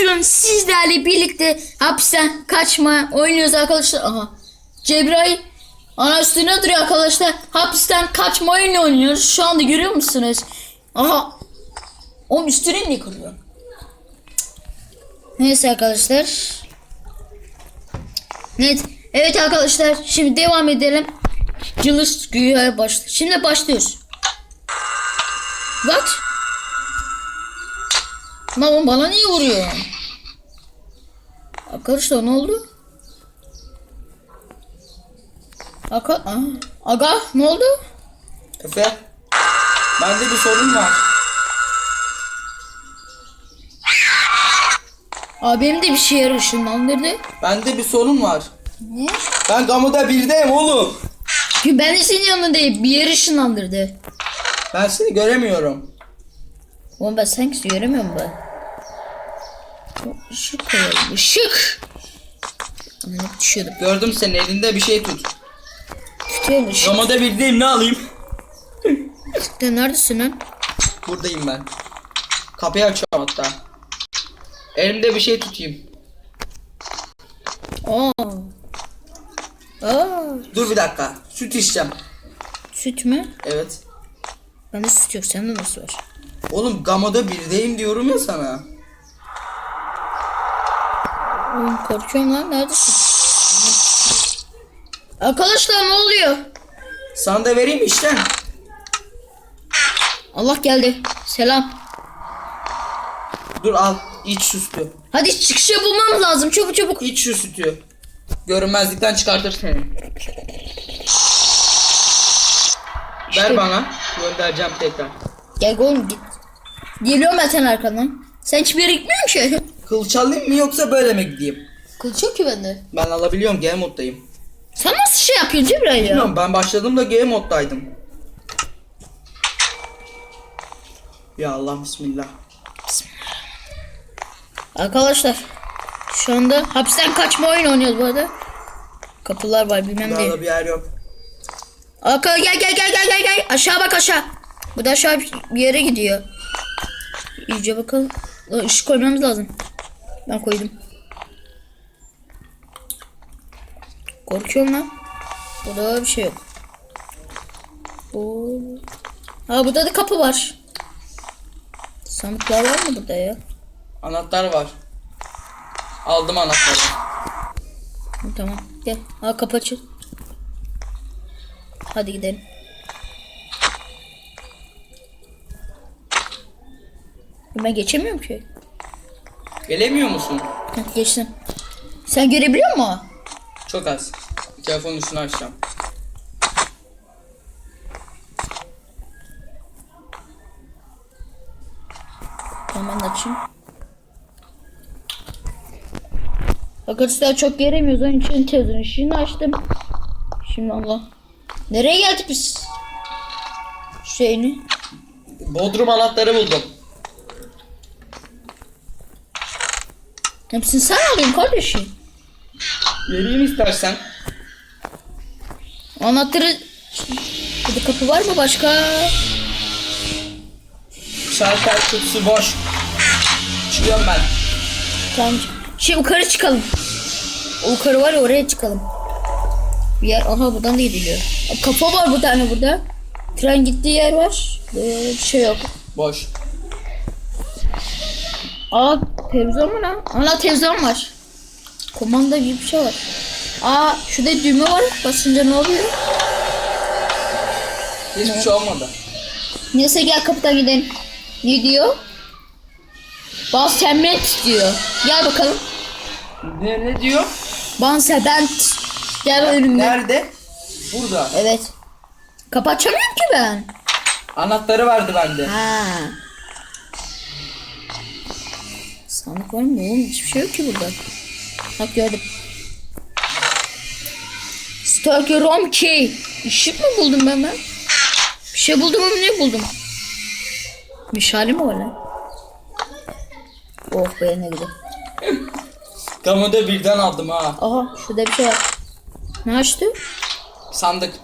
Bugün sizlerle birlikte hapisten kaçma oynuyoruz arkadaşlar. Aha. Cebrail ana üstüne duruyor arkadaşlar. Hapisten kaçma oyunu oynuyoruz. Şu anda görüyor musunuz? Aha. Oğlum üstüne niye kırıyor? Neyse arkadaşlar. Evet. Evet arkadaşlar. Şimdi devam edelim. Cılız güya başla. Şimdi başlıyoruz. What? Lan bana niye vuruyor? Arkadaşlar ne oldu? Aa, Aga ne oldu? Efe, bende bir sorun var. Abi benim de bir şey yer ışınlandırdı. Bende bir sorun var. Ne? Ben Gamo'da birdeyim oğlum. Ben de senin yanındayım. Bir yer ışınlandırdı. Ben seni göremiyorum. Oğlum ben sanki göremiyorum ben. Işık koyalım. Işık. Anam düşüyordum. Gördüm senin elinde bir şey tut. Tutuyorum ışık. Gamo'da birdeyim ne alayım? Sen neredesin lan? Buradayım ben. Kapıyı açıyorum hatta. Elimde bir şey tutayım. Aa. Aa. Dur bir dakika. Süt içeceğim. Süt mü? Evet. Bende süt yok. Sende nasıl var? Oğlum Gamo'da birdeyim diyorum ya sana. Oğlum korkuyorum lan. Neredesin? Arkadaşlar ne oluyor? Sana da vereyim işten. Allah geldi. Selam. Dur al. iç sütü. Hadi çıkışı bulmamız lazım. Çabuk çabuk. İç şu sütü. Görünmezlikten çıkartır seni. Ver bana. Göndereceğim tekrar. Gel oğlum git. Geliyorum ben senin arkandan. Sen hiçbir yere gitmiyorsun ki. Kılıç alayım mı yoksa böyle mi gideyim? Kılıç yok ki bende. Ben alabiliyorum G moddayım. Sen nasıl şey yapıyorsun Cebrail ya? Bilmiyorum ben başladım da G moddaydım. Ya Allah bismillah. Arkadaşlar şu anda hapisten kaçma oyunu oynuyoruz bu arada. Kapılar var bilmem Daha ne. da bir yer yok. Arkadaşlar gel gel gel gel gel gel. Aşağı bak aşağı. Bu da aşağı bir yere gidiyor. İyice bakalım. Işık koymamız lazım. Ben koydum. Korkuyorum lan. Burada bir şey yok. Oo. Ha burada da kapı var. Sandıklar var mı burada ya? Anahtar var. Aldım anahtarı. Tamam gel. Ha kapı açıl. Hadi gidelim. Ben geçemiyorum ki. Gelemiyor musun? Geçtim. Sen görebiliyor musun? Çok az. Telefonun üstünü açacağım. De açayım. Arkadaşlar çok göremiyoruz. Onun için televizyon ışığını açtım. Şimdi Allah. Nereye geldik biz? Şeyini. Bodrum anahtarı buldum. Hepsini sen alıyorsun kardeşim. Vereyim istersen. Anahtarı... Burada kapı var mı başka? Şalter kutusu boş. Çıkıyorum ben. Tamam. Şey yukarı çıkalım. O yukarı var ya oraya çıkalım. Bir yer aha buradan da gidiliyor. Kafa var bir tane burada. Tren gittiği yer var. Ee, bir şey yok. Boş. Aa televizyon mu lan? Ana televizyon var. Komanda gibi bir şey var. Aa şurada düğme var. Basınca ne oluyor? Hiçbir şey olmadı. Neyse gel kapıdan gidelim. Ne diyor? Bansebent diyor. Gel bakalım. Ne, ne diyor? Bansebent. Gel önümde. Nerede? Burada. Evet. Kapı açamıyorum ki ben. Anahtarı vardı bende. Ha. Sandık var mı oğlum? Hiçbir şey yok ki burada. Bak gördüm. Stalker Rom Key. Işık mı buldum ben ben? Bir şey buldum ama ne buldum? Meşale mi var lan? Oh be ne güzel. Gamoda birden aldım ha. Aha şurada bir şey var. Ne açtı? Sandık.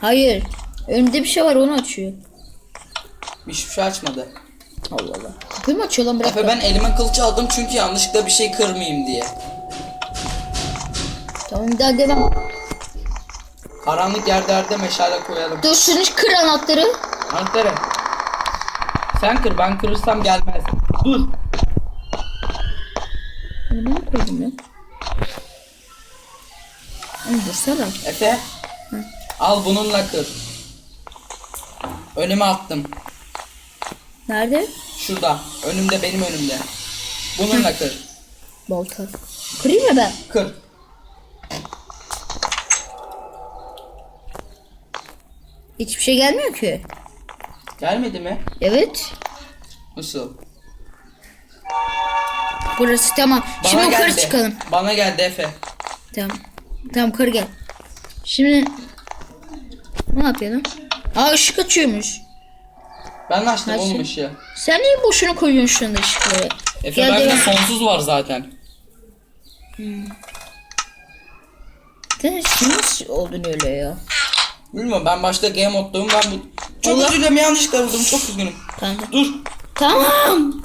Hayır. Önünde bir şey var onu açıyor. Hiçbir şey açmadı. Allah Allah. Mı açıyor bırak. Efe ben elime kılıç aldım çünkü yanlışlıkla bir şey kırmayayım diye. Tamam bir daha devam. Karanlık yerlerde meşale koyalım. Dur şunu kır anahtarı. Anahtarı. Sen kır ben kırırsam gelmez. Dur. Mi koydum ya? Dursana. Efe. Al bununla kır. Önüme attım. Nerede? Şurada. Önümde benim önümde. Bununla kır. Balta. Kırayım mı ben? Kır. Hiçbir şey gelmiyor ki. Gelmedi mi? Evet. Nasıl? Burası tamam. Bana Şimdi geldi. çıkalım. Bana geldi Efe. Tamam. Tamam kır gel. Şimdi ne lan? Aa ışık açıyormuş. Ben de açtım oğlum şey- ışığı. Sen niye boşuna koyuyorsun şu anda ışıkları? Efe Gel bende devam. sonsuz var zaten. Sen şimdi nasıl oldun öyle ya? Bilmiyorum ben başta game moddayım ben bu... Çok Allah- dilerim yanlışlıkla vurdum çok üzgünüm. Tamam. Dur. Tamam.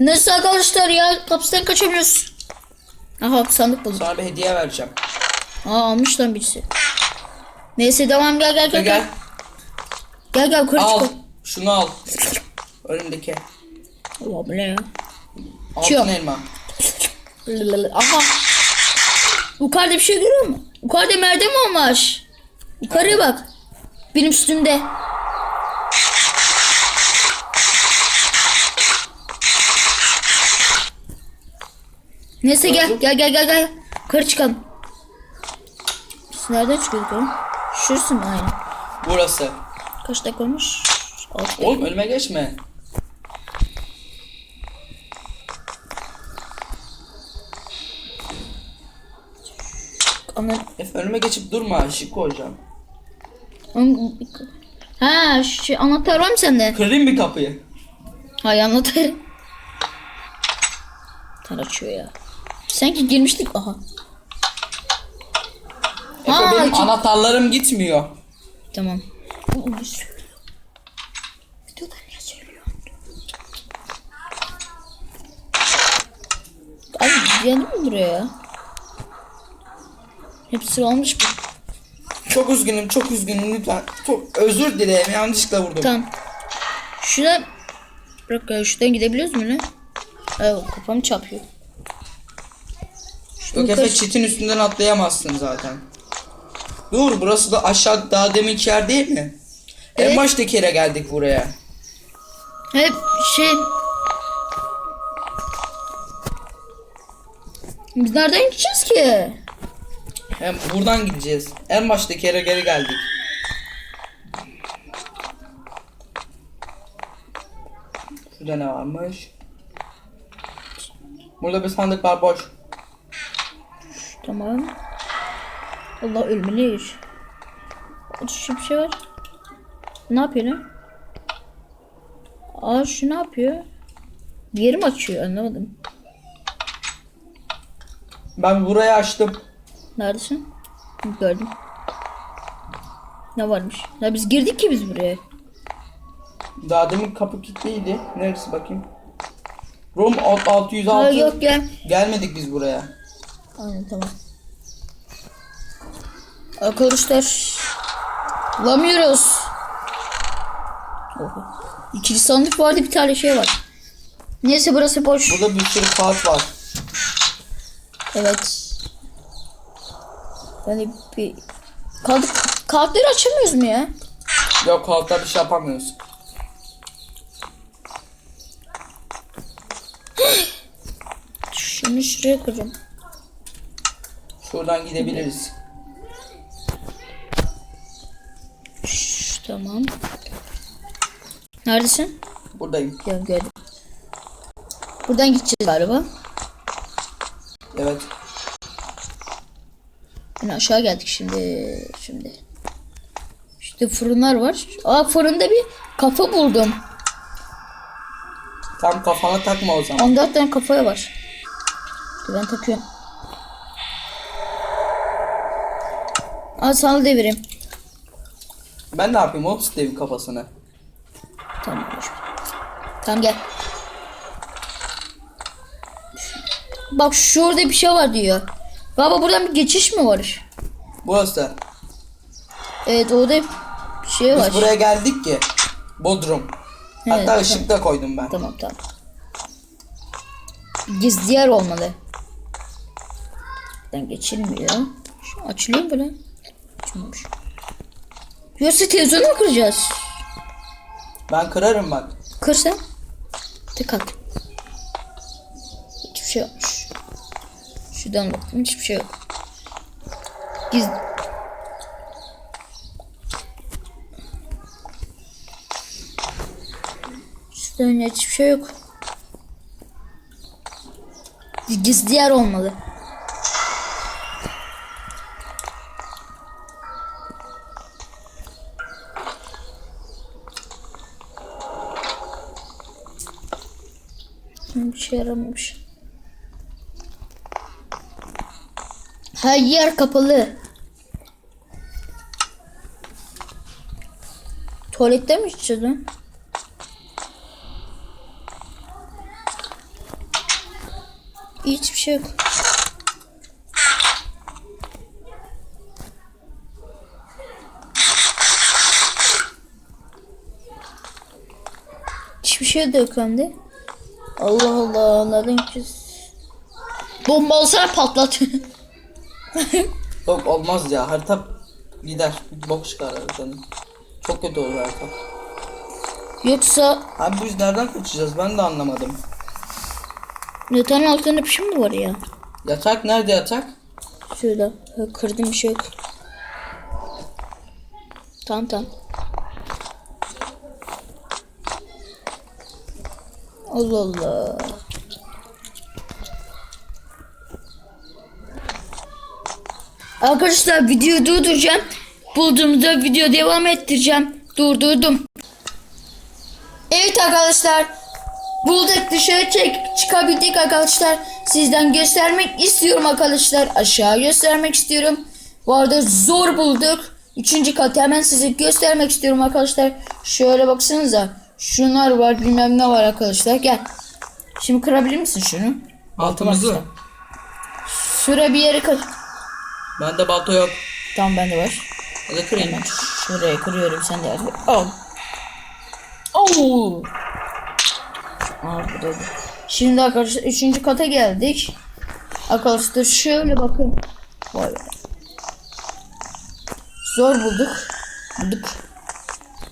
Nasıl arkadaşlar ya? Hapisten kaçamıyoruz. Aha sandık buldum. Sana bir hediye vereceğim. Aa almış lan birisi. Neyse devam gel gel Efe gel. gel. Gel gel yukarı Al. çıkalım. Şunu al. Önümdeki. Allah bu ne ya? Altın elma. Aha. Yukarıda bir şey görüyor musun? Yukarıda merdiven var. Yukarıya bak. Benim üstümde. Neyse gel gel gel gel gel. Yukarı çıkalım. Biz nereden çıkıyorduk oğlum? Şurası mı aynı? Burası. Kaç dakika olmuş? Dakika. Oğlum önüme geçme. Ana- Efe önüme geçip durma ışık koyacağım. Ha şu anahtar var mı sende? Kırayım bir kapıyı. Hay anahtar. Tar açıyor ya. Sanki girmiştik. Aha. Efe Ha, benim ki- anahtarlarım gitmiyor. Tamam. Oo, ne söylüyor? Videoda ne söylüyor? Abi geldi mi buraya ya? Hepsi olmuş bu. Çok üzgünüm çok üzgünüm lütfen. Çok özür dilerim yanlışlıkla vurdum. Tamam. Şuradan bırak ya şuradan gidebiliyoruz mu lan? Evet kafam çarpıyor. Yok Yukarı- Efe çitin üstünden atlayamazsın zaten. Dur burası da aşağı daha deminki yer değil mi? Evet. En baştaki yere geldik buraya. Hep şey... Biz nereden gideceğiz ki? Hem buradan gideceğiz. En baştaki yere geri geldik. Şurada ne varmış? Burada bir sandık var boş. Tamam. Allah ölmeliyiz. Şu bir şey var. Ne yapıyor lan? Aa şu ne yapıyor? Bir yeri mi açıyor anlamadım. Ben burayı açtım. Neredesin? Gördüm. Ne varmış? Ya biz girdik ki biz buraya. Daha demin kapı kilitliydi. Neresi bakayım? Room alt- 606. Aa yok gel. Gelmedik biz buraya. Aynen tamam. Arkadaşlar bulamıyoruz. Oha. İkili sandık vardı bir tane şey var. Neyse burası boş. Burada bir sürü kağıt var. Evet. Yani bir kaldık kağıtları açamıyoruz mu ya? Yok kağıtta bir şey yapamıyoruz. Şunu şuraya koyacağım. Şuradan gidebiliriz. Şş, tamam. Neredesin? Buradayım. Ya gördüm. Buradan gideceğiz galiba. Evet. Yine aşağı geldik şimdi. Şimdi. İşte fırınlar var. Aa fırında bir kafa buldum. Tam kafana takma o zaman. 14 tane kafaya var. Ben takıyorum. Al sana devireyim. Ben ne yapayım oğlum Steve'in kafasını? Tamam. Tamam gel. Bak şurada bir şey var diyor. Baba buradan bir geçiş mi var? Burası. Evet orada bir şey var. Biz buraya geldik ki. Bodrum. Evet, Hatta ışık da koydum ben. Tamam tamam. Gizli yer olmalı. Buradan geçilmiyor. Şu açılıyor mu böyle? Açılmamış. Yoksa televizyonu mu kıracağız? Ben kırarım bak. Kırsan. Tık at. Hiçbir şey yokmuş. Şuradan baktım hiçbir şey yok. Giz... Şuradan hiçbir şey yok. Gizli yer olmalı. Bir şey yaramamış. Her yer kapalı. Tuvalette mi içiyordun? Hiçbir şey yok. Hiçbir şey de yok bende. Allah Allah nereden gideceğiz? Bomba olsana patlat. Yok olmaz ya. Harita gider. Bok çıkar haritanın. Çok kötü olur harita. Yoksa Abi biz nereden kaçacağız? Ben de anlamadım. yatağın altında bir şey mi var ya? Yatak nerede yatak? Ha, kırdım bir şey yok. Tamam tamam. Allah Allah. Arkadaşlar videoyu durduracağım. Bulduğumda video devam ettireceğim. Durdurdum. Evet arkadaşlar. Bulduk dışarı çek çıkabildik arkadaşlar. Sizden göstermek istiyorum arkadaşlar. Aşağı göstermek istiyorum. Bu arada zor bulduk. Üçüncü katı hemen size göstermek istiyorum arkadaşlar. Şöyle baksanıza. Şunlar var bilmem ne var arkadaşlar. Gel. Şimdi kırabilir misin şunu? Altımızı. Şuraya bir yere kır. Bende balta yok. Tamam bende var. Hadi kırayım. Şuraya kırıyorum sen de al. Oo. Aa, bu da. Şimdi arkadaşlar üçüncü kata geldik. Arkadaşlar şöyle bakın. Vay be. Zor bulduk. Bulduk.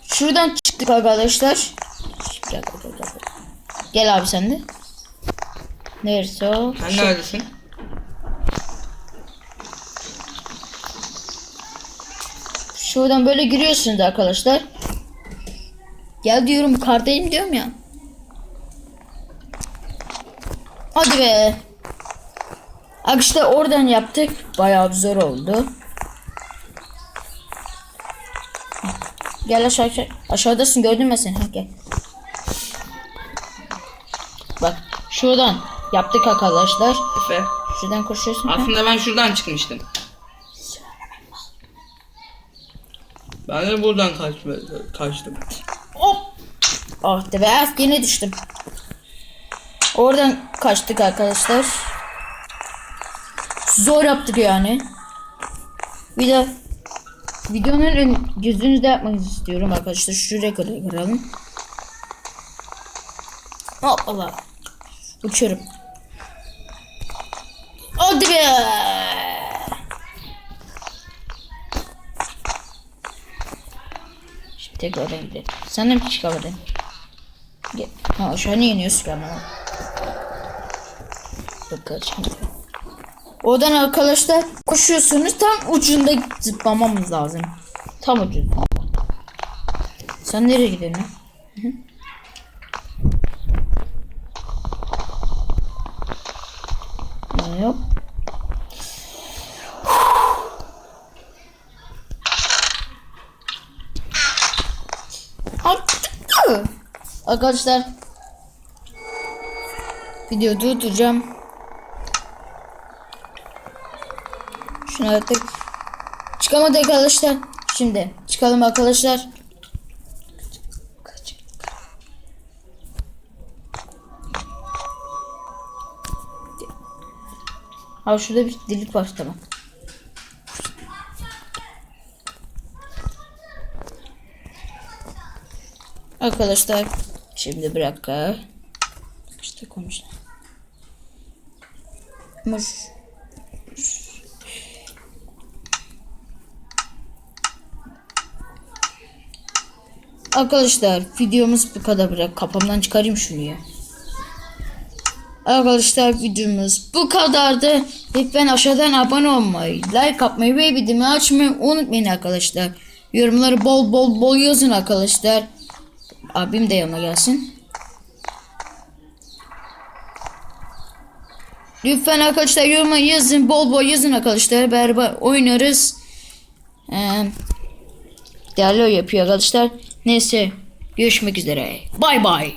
Şuradan çıktık arkadaşlar. Gel, gel, gel, gel. Gel abi sen de. Neresi o? Sen neredesin? Şuradan böyle giriyorsunuz arkadaşlar. Gel diyorum kardayım diyorum ya. Hadi be. Arkadaşlar oradan yaptık. Bayağı zor oldu. Gel aşağı, aşağı. Aşağıdasın gördün mü sen? Gel. Bak şuradan yaptık arkadaşlar. Efe. Şuradan koşuyorsun. Aslında ben şuradan çıkmıştım. Ben de buradan kaç kaçtım. Hop. Ah be yine düştüm. Oradan kaçtık arkadaşlar. Zor yaptık yani. Bir de videonun ön, gözünüzde yapmak istiyorum arkadaşlar. Şuraya kadar kıralım. Hoppala. Uçuyorum. Hadi be. Şimdi tekrardan gidelim. Sen de mi? Gel. Ha aşağı niye iniyorsun ki ama? Bakalım şimdi. Oradan arkadaşlar koşuyorsunuz tam ucunda zıplamamız lazım. Tam ucunda. Sen nereye gidiyorsun? Hı Yok. Artık. Arkadaşlar video durduracağım. Şunu artık çıkamadı arkadaşlar. Şimdi çıkalım arkadaşlar. Ha şurada bir delik var tamam. Arkadaşlar şimdi bir dakika. İşte konuş. Muş. Arkadaşlar videomuz bu kadar bırak kafamdan çıkarayım şunu ya. Arkadaşlar videomuz bu kadardı. Lütfen aşağıdan abone olmayı, like atmayı ve bildirimi açmayı unutmayın arkadaşlar. Yorumları bol bol bol yazın arkadaşlar. Abim de yanıma gelsin. Lütfen arkadaşlar yoruma yazın bol bol yazın arkadaşlar. Beraber oynarız. Ee, değerli yapıyor arkadaşlar. Neyse görüşmek üzere. Bay bay.